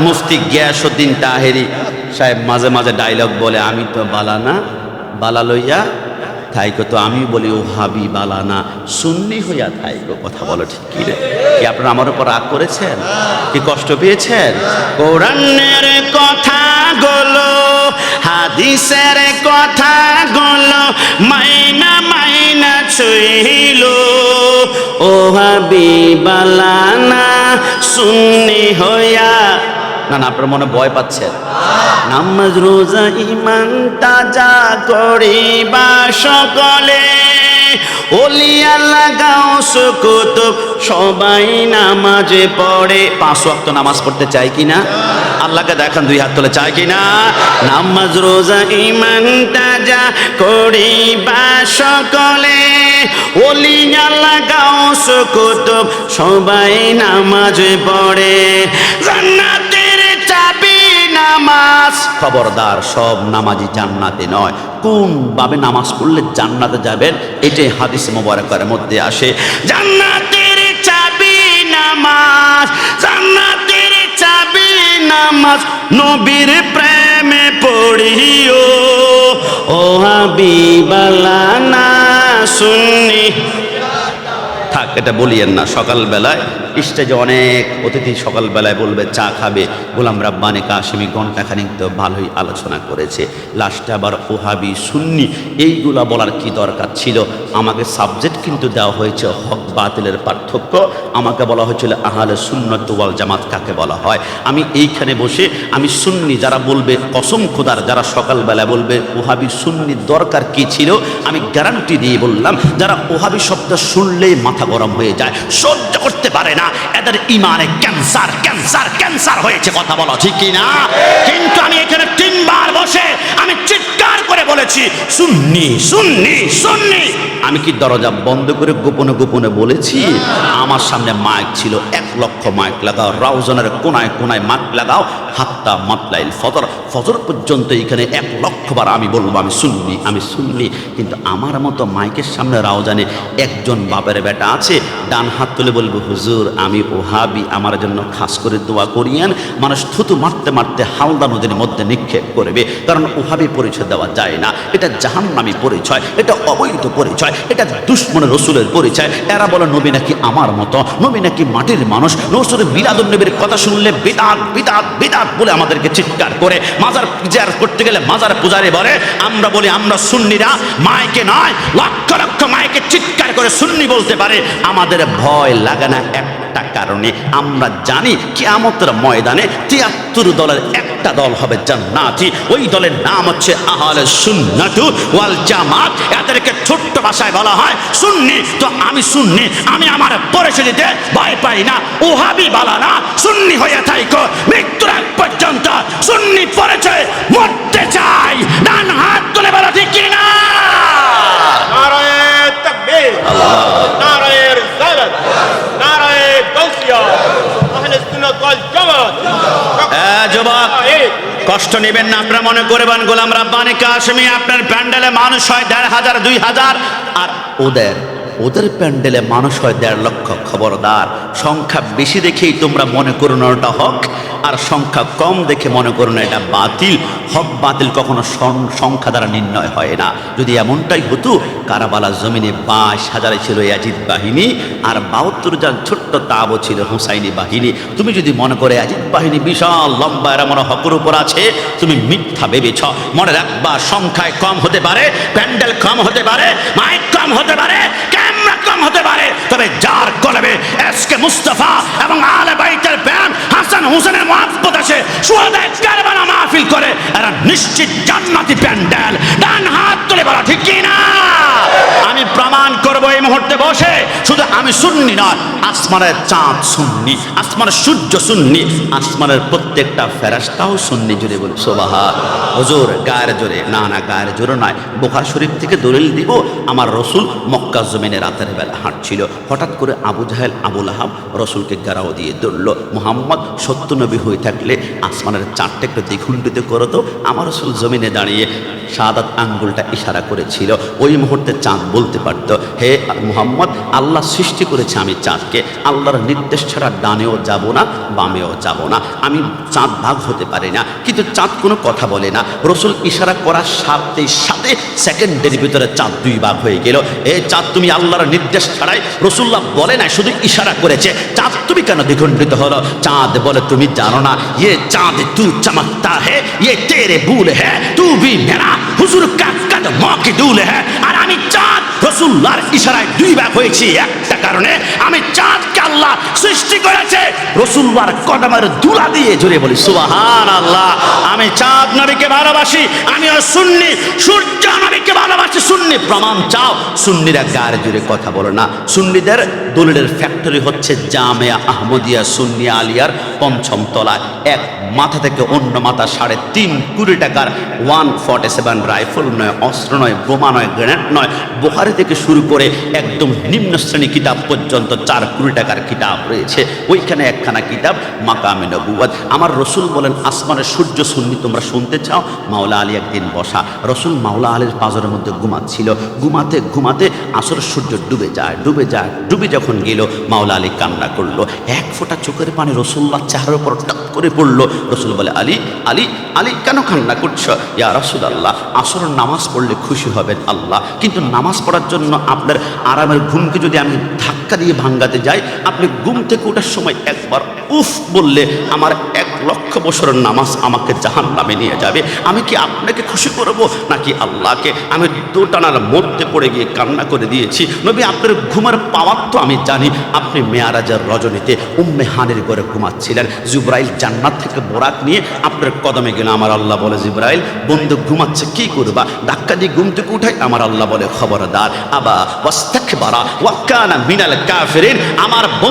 মুফতি গিয়াসুদ্দিন তাহেরি সাহেব মাঝে মাঝে ডায়লগ বলে, আমি তো বালানা বালা লইয়া থাইকো তো। আমি বলি, ও হাবি বালানা সুন্নি হইয়া থাইকো। কথা বলো, ঠিক কি রে? কি আপনারা আমার উপর রাগ করেছেন? কি কষ্ট পেয়েছেন? কোরআনের কথা গুলো হাদিসের কথা গুলো মাইনা মাইনা ছুইল। ও হাবি বালানা সুন্নি হইয়া না না, আপনার মনে ভয় পাচ্ছেন নামাজ, রোজা ইমান তাজা করিবা সকলে। ওলিয়া লাগাও সবাই নামাজে পড়ে। পাঁচ ওয়াক্ত নামাজ পড়তে চাই কিনা? আল্লাহকে দেখান, দুই হাত তুলে চাই কিনা? নামাজ, রোজা ইমান তাজা করিবা সকলে। ওলিয়া লাগাও সুকুতুব, সবাই নামাজে পড়ে। জান্নাতের চাবি নামাজ। খবরদার, সব নামাজি জান্নাতে নয়। কোন ভাবে নামাজ পড়লে জান্নাতে যাবেন? এটাই হাদিস মোবারকের মধ্যে আসে। জান্নাতের চাবি নামাজ, জান্নাতের চাবি নামাজ নবীর প্রেমে পড়িও। ও হাবিবালা না শুননি। থাক, এটা বলিয়েন না। সকালবেলায় স্টেজে অনেক অতিথি সকালবেলায় বলবে, চা খাবে। গোলাম রাব্বানি কাশিমি ঘন্টাখানিক তো ভালোই আলোচনা করেছে। লাস্টে আবার ওহাবি সুন্নি। এইগুলা বলার কি দরকার ছিল? আমাকে সাবজেক্ট কিন্তু দেওয়া হয়েছে হক বাতিলের পার্থক্য। আমাকে বলা হয়েছিল আহলে সুন্নত ওয়াল জামাত কাকে বলা হয়? আমি এইখানে বসে আমি সুন্নি, যারা বলবে কসম খোদার, যারা সকালবেলা বলবে ওহাবি সুন্নির দরকার কি ছিল, আমি গ্যারান্টি দিয়ে বললাম, যারা ওহাবি শব্দ শুনলেই মাথা গরম হয়ে যায়, সহ্য করতে পারে না। এদের ইমানে ক্যান্সার ক্যান্সার ক্যান্সার হয়েছে, কথা বলো ঠিক না কিন্তু আমি এখানে তিনবার বসে আমি চিৎকার করে বলেছি, সুন্নি সুন্নি সুন্নি। আমি কি দরজা বন্ধ করে গোপনে গোপনে বলেছি? আমার সামনে মাইক ছিল, এক লক্ষ মাইক লাগাও, রাউজনের কোনায় কোনায় মাইক লাগাও হাত্তা মাতলাইল ফজর। ফজর পর্যন্ত এখানে এক লক্ষবার আমি বলব, আমি শুননি আমি শুনলি কিন্তু আমার মতো মাইকের সামনে রাও জানে একজন বাপের বেটা আছে, ডান হাত তুলে বলব, হুজুর, আমি ওহাবি, আমার জন্য খাস করে দোয়া করিয়েন। মানুষ থুতু মারতে মারতে হালদা নদীর মধ্যে নিক্ষেপ করবে, কারণ ওহাবি পরিচয় দেওয়া যায় না। এটা জাহান্নামী পরিচয়, এটা অবৈধ পরিচয়, এটা দুশ্মনের রসুলের পরিচয়। এরা বলে, নবী নাকি আমার মতো, নবী নাকি মাটির মানুষ। রসুলের মিলাদুল নবীর কথা শুনলে বিদাত বিদাত বিদাত বলে আমাদেরকে চিৎকার করে, মাজার পূজার করতে গেলে মাজার পূজারে বলে, আমরা বলি আমরা সুন্নিরা, মাইকে নয়, লক্ষ লক্ষ মাইকে চিৎকার করে সুন্নি বলতে পারে। আমাদের ভয় লাগে না একটা কারণে, আমরা জানি কিয়ামতের ময়দানে তিয়াত্তর দলের একটা দল হবে জান্নাতি, ওই দলের নাম হচ্ছে আহলে সুন্নাতু ওয়াল জামাত। এদেরকে ছোট্ট ভাষায় বলা হয় সুন্নি। তো আমি সুন্নি, আমি আমার পরিচয় দিতে ভয় পাই না, ওহাবি বালা না, সুন্নি হয়ে থাইকো, মৃত্যুর কষ্ট নেবেন না, আপনারা মনে করবেন, গোলাম রাব্বানি কাশ্মী আপনার প্যান্ডেলে মানুষ হয় দেড় হাজার, দুই হাজার। আর ওদের ওদের প্যান্ডেলে মানুষ হয় দেড় লক্ষ খবরদার। সংখ্যা বেশি দেখেই তোমরা মনে করো ওটা হক। আর সংখ্যা কম দেখে মনে করো না এটা বাতিল। হক বাতিল কখনো সংখ্যা দ্বারা নির্ণয় হয় না। যদি এমনটাই হতো, কারাবালা জমিনে বাইশ হাজারে ছিল ইয়াজিদ বাহিনী, আর বাহাত্তর জন ছোট্ট তাবও ছিল হুসাইনি বাহিনী। তুমি যদি মনে করে অজিত বাহিনী বিশাল লম্বা, এরা মনে হকের উপর আছে, তুমি মিথ্যা ভেবেছ। মনে রাখবা, সংখ্যায় কম হতে পারে, প্যান্ডেল কম হতে পারে, মাইক কম হতে পারে আছে। মাহফিল করে। এরা নিশ্চিত জান্নাতি প্যান্ডেল। ডান হাত তুলে বলা, ঠিক আমি প্রমাণ করব এই মুহূর্তে বসে। শুধু আমি শুননি নয়, আসমানের চাঁদ শুননি আসমানের সূর্য শুননি আসমানের প্রত্যেকটা ফেরাস্তাও শুননি জুড়ে বলি সোবাহা হজুর, গায়ের জোরে, না না, গায়ের জোরে নয়। বোখার শরীফ থেকে দলিল দিব, আমার রসুল মক্কা জমিনে রাতের বেলা হাঁটছিল। হঠাৎ করে আবু জাহেল আবুল আহাব রসুলকে গারাও দিয়ে দৌড়ল মোহাম্মদ, সত্য নবী হয়ে থাকলে আসমানের চাঁদটা একটু দ্বিখণ্ডিত করো তো। আমার রসুল জমিনে দাঁড়িয়ে সাদাত আঙ্গুলটা ইশারা করেছিল। ওই মুহূর্তে চাঁদ বলতে পারতো, হে মুহাম্মদ, আল্লাহ সৃষ্টি করেছে আমি চাঁদকে। আল্লাহর নির্দেশ ছাড়া ডানেও যাব না, বামেও যাব না। আমি চাঁদ ভাগ হতে পারি না, কিন্তু চাঁদ কোনো কথা বলে না। রসুল ইশারা করার সাথে সাথে সেকেন্ডের ভিতরে চাঁদ দুই ভাগ হয়ে গেল। এ চাঁদ তুমি আল্লাহর নির্দেশ ছাড়াই রসুল্লাহ বলে না শুধু ইশারা করেছে, চাঁদ তুমি কেন দ্বিখণ্ডিত হলো? চাঁদ বলে, তুমি জানো না ইয়ে চাঁদ তু চমকতা হে ইয়ে তেরে বুল হে, তু ভি মেরা, হুজুর কা কদ মকি দুল হে, আর আমি চাঁদ রসুল্লাহর ইশারায় দুই ভাগ হয়েছি। একটা কারণে আমি চাঁদকে আল্লাহ সৃষ্টি করেছে। রসুল্লাহর কদমের দুলা দিয়ে জুড়ে বলি সুবাহান আল্লাহ আমি চাঁদ নবীকে ভালোবাসি আমিও সুন্নি, সূর্য নবীকে ভালোবাসি, সুন্নি। প্রমাণ চাও, সুন্নিরা গায়ে জুড়ে কথা বলো না। সুন্নিদের দলিলের ফ্যাক্টরি হচ্ছে জামেয়া আহমদিয়া সুন্নি আলিয়ার পঞ্চম তলায়। এক মাথা থেকে অন্য মাথা সাড়ে তিন কোটি টাকার ওয়ান ফর্টি সেভেন রাইফেল নয়, অস্ত্র নয়, বোমা নয়, গ্রেনেড নয়। বোখারি থেকে শুরু করে একদম নিম্ন শ্রেণি কিতাব পর্যন্ত চার কোটি টাকার কিতাব রয়েছে। ওইখানে একখানা কিতাব, মাকামে নবুয়াদ আমার রসুল বলেন, আসমানের সূর্য সুন্নি, তোমরা শুনতে চাও? মাওলা আলী একদিন বসা। রসুল মাওলা আলীর পাজরের মধ্যে ঘুমাচ্ছিল। ঘুমাতে ঘুমাতে আসর সূর্য ডুবে যায় ডুবে যায়, ডুবে যখন গেল, মাওলা আলী কান্না করল। এক ফোঁটা চোখের পানি রসুল্লাহ চেহারার উপর টপ করে পড়ল। রসুল বলে, আলী আলী আলী, কেন কান্না করছ? ইয়া রসুল আল্লাহ আসর নামাজ পড়লে খুশি হবেন আল্লাহ। কিন্তু নামাজ পড়ার জন্য আপনার আরামের ঘুমকে যদি আমি ধাক্কা দিয়ে ভাঙ্গাতে যায় আপনি ঘুম থেকে ওঠার সময় একবার উফ বললে, আমার এক লক্ষ বছরের নামাজ আমাকে জাহান নামে নিয়ে যাবে। আমি কি আপনাকে খুশি করব? নাকি আল্লাহকে? আমি দুটানার মধ্যে পড়ে গিয়ে কান্না করে দিয়েছি। নবী, আপনার ঘুমের পাওয়ার তো আমি জানি। আপনি মেয়ারাজার রজনীতে উম্মে হানের ঘরে ঘুমাচ্ছিলেন। জুব্রাইল জান্নাত থেকে বোরাক নিয়ে আপনার কদমে গেলে আমার আল্লাহ বলে, জিব্রাইল, বন্ধু ঘুমাচ্ছে, কি করবা? ধাক্কা দিয়ে ঘুম থেকে উঠাই আমার আল্লাহ বলে খবরদার। আবা, ওয়াস্তাকবারা ওয়াক্কানা মিনাল কাফিরিন। আমার